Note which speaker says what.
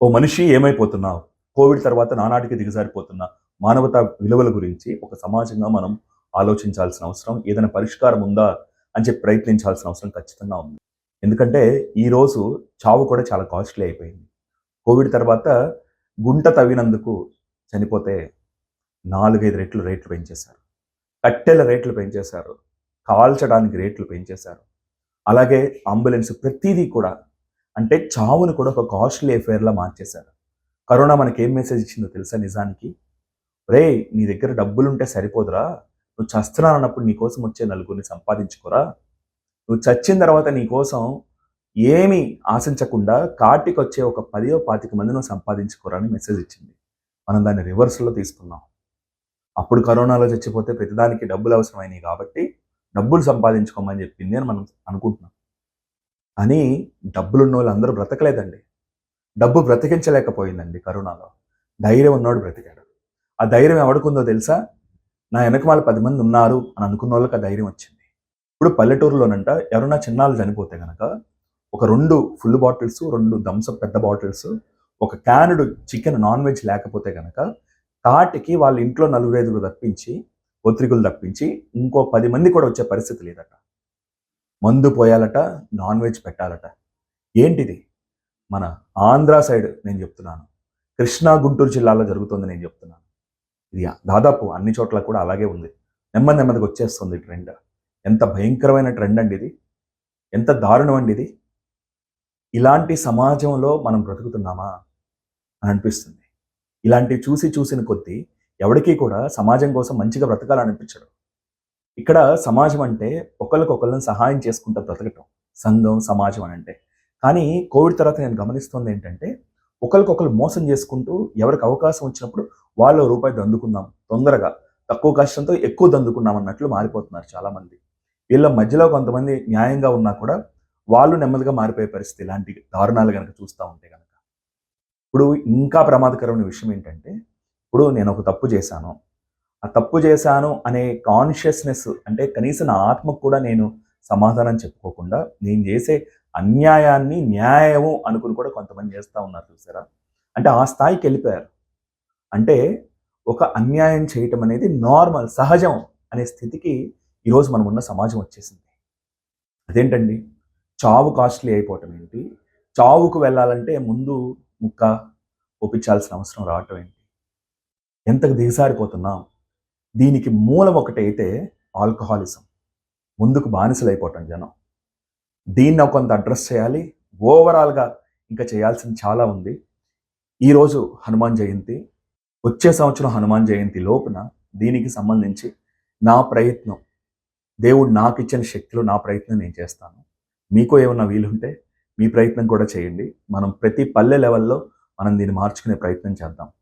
Speaker 1: ఓ మనిషి ఏమైపోతున్నావు? కోవిడ్ తర్వాత నానాటికి దిగజారిపోతున్న మానవతా విలువల గురించి ఒక సమాజంగా మనం ఆలోచించాల్సిన అవసరం ఏదైనా పరిష్కారం ఉందా అని చెప్పి ప్రయత్నించాల్సిన అవసరం ఖచ్చితంగా ఉంది. ఎందుకంటే ఈరోజు చావు కూడా చాలా కాస్ట్లీ అయిపోయింది. కోవిడ్ తర్వాత గుంట తవ్వినందుకు చనిపోతే నాలుగైదు రెట్లు రేట్లు పెంచేశారు. కట్టెల రేట్లు పెంచేశారు. కాల్చడానికి రేట్లు పెంచేశారు. అలాగే అంబులెన్స్ ప్రతిదీ కూడా అంటే చావును కూడా ఒక కాస్ట్లీ అఫేర్లా మార్చేశారు. కరోనా మనకి ఏం మెసేజ్ ఇచ్చిందో తెలుసా నిజానికి? రే నీ దగ్గర డబ్బులు ఉంటే సరిపోదురా. నువ్వు చస్తున్నానన్నప్పుడు నీ కోసం వచ్చే నలుగురిని సంపాదించుకోరా. నువ్వు చచ్చిన తర్వాత నీ కోసం ఏమీ ఆశించకుండా కాటికి వచ్చే ఒక పదియో పాతిక మంది నువ్వు సంపాదించుకోరా అని మెసేజ్ ఇచ్చింది. మనం దాన్ని రివర్స్లో తీసుకున్నాం అప్పుడు కరోనాలో చచ్చిపోతే ప్రతిదానికి డబ్బులు అవసరమైనవి కాబట్టి డబ్బులు సంపాదించుకోమని చెప్పింది అని మనం అనుకుంటున్నాం. అని డబ్బులున్న వాళ్ళు అందరూ బ్రతకలేదండి. డబ్బు బ్రతికించలేకపోయిందండి కరోనాలో. ధైర్యం ఉన్నోడు బ్రతికాడు. ఆ ధైర్యం ఎవడుకుందో తెలుసా? నా వెనకమాల పది మంది ఉన్నారు అని అనుకున్న వాళ్ళకి ఆ ధైర్యం వచ్చింది. ఇప్పుడు పల్లెటూరులోనంట ఎవరైనా చిన్నాళ్ళు చనిపోతే కనుక ఒక రెండు ఫుల్ బాటిల్స్ రెండు థమ్స్అప్ పెద్ద బాటిల్స్ ఒక క్యానుడు చికెన్ నాన్ వెజ్ లేకపోతే కనుక కాటికి వాళ్ళ ఇంట్లో నలుగురు ఐదుగురు తప్పించి ఒత్రికులు తప్పించి ఇంకో పది మంది కూడా వచ్చే పరిస్థితి లేదట. మందు పోయాలట నాన్ వెజ్ పెట్టాలట. ఏంటిది? మన ఆంధ్ర సైడ్ నేను చెప్తున్నాను. కృష్ణా గుంటూరు జిల్లాలో జరుగుతుంది నేను చెప్తున్నాను. ఇది దాదాపు అన్ని చోట్ల కూడా అలాగే ఉంది. నెమ్మది నెమ్మదిగా వచ్చేస్తుంది ట్రెండ్. ఎంత భయంకరమైన ట్రెండ్ అండి ఇది. ఎంత దారుణం అండి ఇది. ఇలాంటి సమాజంలో మనం బ్రతుకుతున్నామా అని అనిపిస్తుంది. ఇలాంటివి చూసి చూసిన కొద్దీ ఎవరికీ కూడా సమాజం కోసం మంచిగా బ్రతకాలనిపించడం ఇక్కడ సమాజం అంటే ఒకరికొకళ్ళని సహాయం చేసుకుంటూ బ్రతకటం. సంఘం సమాజం అని అంటే. కానీ కోవిడ్ తర్వాత నేను గమనిస్తుంది ఏంటంటే ఒకరికొకరు మోసం చేసుకుంటూ ఎవరికి అవకాశం వచ్చినప్పుడు వాళ్ళు రూపాయి దందుకుందాం. తొందరగా. తక్కువ కష్టంతో ఎక్కువ దందుకున్నాం అన్నట్లు మారిపోతున్నారు చాలామంది. వీళ్ళ మధ్యలో కొంతమంది న్యాయంగా ఉన్నా కూడా వాళ్ళు నెమ్మదిగా మారిపోయే పరిస్థితి. ఇలాంటి దారుణాలు కనుక చూస్తూ ఉంటే కనుక ఇప్పుడు ఇంకా ప్రమాదకరమైన విషయం ఏంటంటే ఇప్పుడు నేను ఒక తప్పు చేశాను. ఆ తప్పు చేశాను అనే కాన్షియస్నెస్ అంటే కనీసం నా ఆత్మకు కూడా నేను సమాధానం చెప్పుకోకుండా నేను చేసే అన్యాయాన్ని న్యాయము అనుకుని కూడా కొంతమంది చేస్తూ ఉన్నారు చూసారా? అంటే ఆ స్థాయికి వెళ్ళిపోయారు. అంటే ఒక అన్యాయం చేయటం అనేది నార్మల్ సహజం అనే స్థితికి ఈరోజు మనం ఉన్న సమాజం వచ్చేసింది. అదేంటండి? చావు కాస్ట్లీ అయిపోవటం ఏంటి? చావుకు వెళ్ళాలంటే ముందు ముక్క ఒప్పించాల్సిన అవసరం రావటం ఏంటి? ఎంతకు దిగసారిపోతున్నాం దీనికి మూలం ఒకటైతే ఆల్కహాలిజం. ముందుకు బానిసలైపోవటం జనం. దీన్ని కొంత అడ్రస్ చేయాలి. ఓవరాల్గా ఇంకా చేయాల్సింది చాలా ఉంది. ఈరోజు హనుమాన్ జయంతి. వచ్చే సంవత్సరం హనుమాన్ జయంతి లోపున దీనికి సంబంధించి నా ప్రయత్నం దేవుడు నాకు ఇచ్చిన శక్తిలో నా ప్రయత్నం నేను చేస్తాను. మీకు ఏమన్నా వీలుంటే మీ ప్రయత్నం కూడా చేయండి. మనం ప్రతి పల్లె లెవెల్లో మనం దీన్ని మార్చుకునే ప్రయత్నం చేద్దాం.